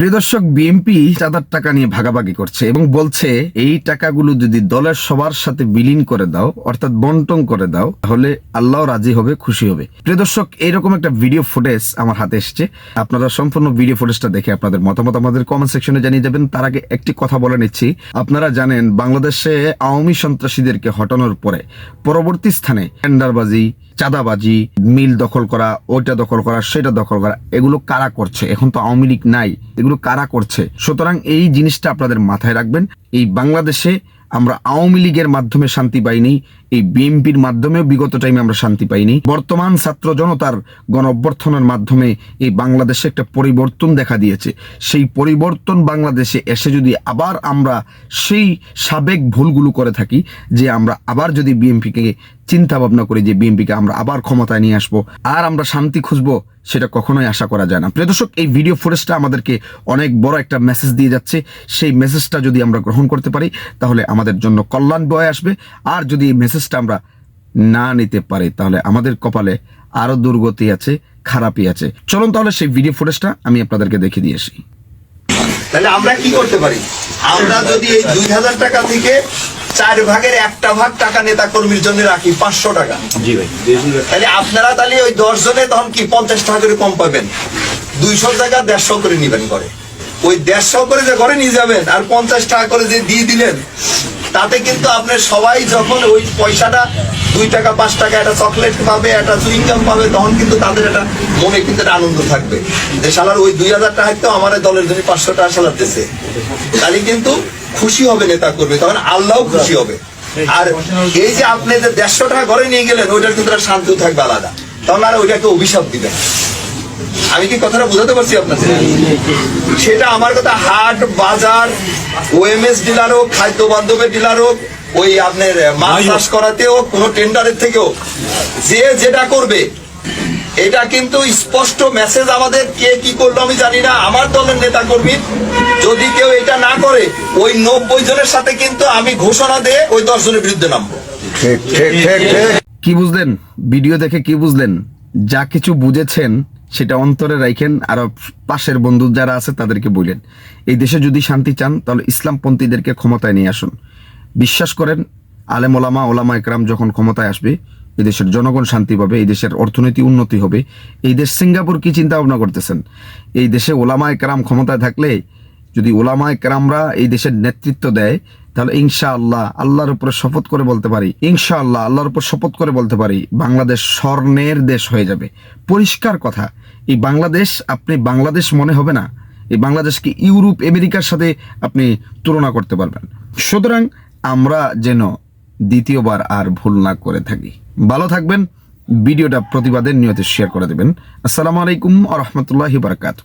প্রিয় দর্শক বিএনপি চাঁদার টাকা নিয়ে ভাগাভাগি করছে এবং বলছে, এই টাকাগুলো যদি দলের সবার সাথে বিলীন করে দাও, অর্থাৎ বন্টন করে দাও, তাহলে আল্লাহ রাজি হবে, খুশি হবে। প্রিয় দর্শক এইরকম একটা ভিডিও ফুটেজ আমার হাতে এসছে। আপনারা সম্পূর্ণ ভিডিও ফুটেজটা দেখে আপনাদের মতামত আমাদের কমেন্ট সেকশনে জানিয়ে যাবেন। তার আগে একটি কথা বলে নিচ্ছি। আপনারা জানেন, বাংলাদেশে আওয়ামী সন্ত্রাসীদেরকে হটানোর পরে পরবর্তী স্থানে টেন্ডারবাজি চাঁদাবাজি, মিল দখল করা, ওইটা দখল করা, সেটা দখল করা, এগুলো কারা করছে? এখন তো আওয়ামী লীগ নাই, এগুলো কারা করছে? সুতরাং এই জিনিসটা আপনাদের মাথায় রাখবেন। এই বাংলাদেশে আমরা আওয়ামী লীগের মাধ্যমে শান্তি পাইনি, এই বিএনপির মাধ্যমেও বিগত টাইমে আমরা শান্তি পাইনি। বর্তমান ছাত্র জনতার গণ অভ্যর্থনের মাধ্যমে এই বাংলাদেশে একটা পরিবর্তন দেখা দিয়েছে। সেই পরিবর্তন বাংলাদেশে এসে যদি আবার আমরা সেই সাবেক ভুলগুলো করে থাকি, যে আমরা আবার যদি বিএনপিকে চিন্তা ভাবনা করি যে বিএনপিকে আমরা আবার ক্ষমতায় নিয়ে আসব, আর আমরা শান্তি খুঁজবো সেটা কখনোই আশা করা যায় না। প্রিয় দর্শক, এই ভিডিও ফুটেজটা আমাদেরকে অনেক বড় একটা মেসেজ দিয়ে যাচ্ছে। সেই মেসেজটা যদি আমরা গ্রহণ করতে পারি, তাহলে আমাদের জন্য কল্যাণ বয়ে আসবে। আর যদি এই মেসেজটা আমরা না নিতে পারি, তাহলে আমাদের কপালে আরও দুর্গতি আছে, খারাপই আছে। চলুন তাহলে সেই ভিডিও ফুটেজটা আমি আপনাদেরকে দেখিয়ে দিয়ে আসি। তাহলে আমরা কি করতে পারি? আমরা যদি এই দুই হাজার টাকা থেকে চার ভাগের একটা ভাগ টাকা নেতা কর্মীর জন্য রাখি পাঁচশো টাকা। জি ভাই। তাহলে আপনারা তাহলে ওই দশ জনে তখন কি পঞ্চাশ টাকা করে কম পাবেন? দুইশো জায়গা দেড়শো করে নিবেন করে ওই দেড়শো করে যে ঘরে নিয়ে যাবেন আর পঞ্চাশ টাকা করে যে দিয়ে দিলেন তাতে কিন্তু আপনার সবাই যখন ওই পয়সাটা দুই টাকা পাঁচ টাকা একটা চকলেট পাবে একটা চুইংগাম পাবে তখন কিন্তু তাদের একটা মনে কিন্তু একটা আনন্দ থাকবে। যে সালার ওই দুই হাজার টাকা তো আমার দলের জন্য পাঁচশো টাকা সালার দিচ্ছে তাহলে কিন্তু খুশি হবে নেতা করবে তখন আল্লাহ খুশি হবে। আর এই যে আপনি যে দেড়শো টাকা ঘরে নিয়ে গেলেন ওইটার কিন্তু শান্তিও থাকবে আলাদা। তখন আর ওইটাকে অভিশাপ দিবেন আমি কি কথাটা বোঝাতে পারছি আপনাকে সেটা আমার কথা হাট বাজার ওএমএস ডিলার হোক খাদ্য বান্ধবের ডিলার হোক ওই আপনার মাছ চাষ করাতে হোক কোনো টেন্ডারের থেকেও যে যেটা করবে এটা কিন্তু স্পষ্ট মেসেজ আমাদের কে কি করল আমি জানি না। আমার দলের নেতা কর্মী যদি কেউ এটা না করে ওই নব্বই জনের সাথে কিন্তু আমি ঘোষণা দিয়ে ওই দশ জনের বিরুদ্ধে নামবো। কি বুঝলেন? ভিডিও দেখে কি বুঝলেন? যা কিছু বুঝেছেন সেটা অন্তরে রাখেন আর পাশের বন্ধু যারা আছে তাদেরকে বললেন এই দেশে যদি শান্তি চান তাহলে ইসলামপন্থীদেরকে ক্ষমতায় নিয়ে আসুন। বিশ্বাস করেন আলেম ওলামা ওলামা একরাম যখন ক্ষমতায় আসবে এই দেশের জনগণ শান্তি পাবে, এই দেশের অর্থনীতি উন্নতি হবে। এই দেশ সিঙ্গাপুর কি চিন্তা ভাবনা করতেছেন? এই দেশে ওলামায় একরাম ক্ষমতায় থাকলে যদি ওলামায় একরামরা এই দেশের নেতৃত্ব দেয়, তাহলে ইনশা আল্লাহ আল্লাহর উপরে শপথ করে বলতে পারি ইনশা আল্লাহ আল্লাহর উপর শপথ করে বলতে পারি, বাংলাদেশ স্বর্ণের দেশ হয়ে যাবে। পরিষ্কার কথা, এই বাংলাদেশ, আপনি বাংলাদেশ মনে হবে না, এই বাংলাদেশকে ইউরোপ, আমেরিকার সাথে আপনি তুলনা করতে পারবেন। সুতরাং আমরা যেন দ্বিতীয়বার আর ভুল না করে থাকি। ভালো থাকবেন, ভিডিওটা প্রতিবাদের নিয়তে শেয়ার করে দেবেন। আসসালামু আলাইকুম আ রহমতুল্লাহি বারকাত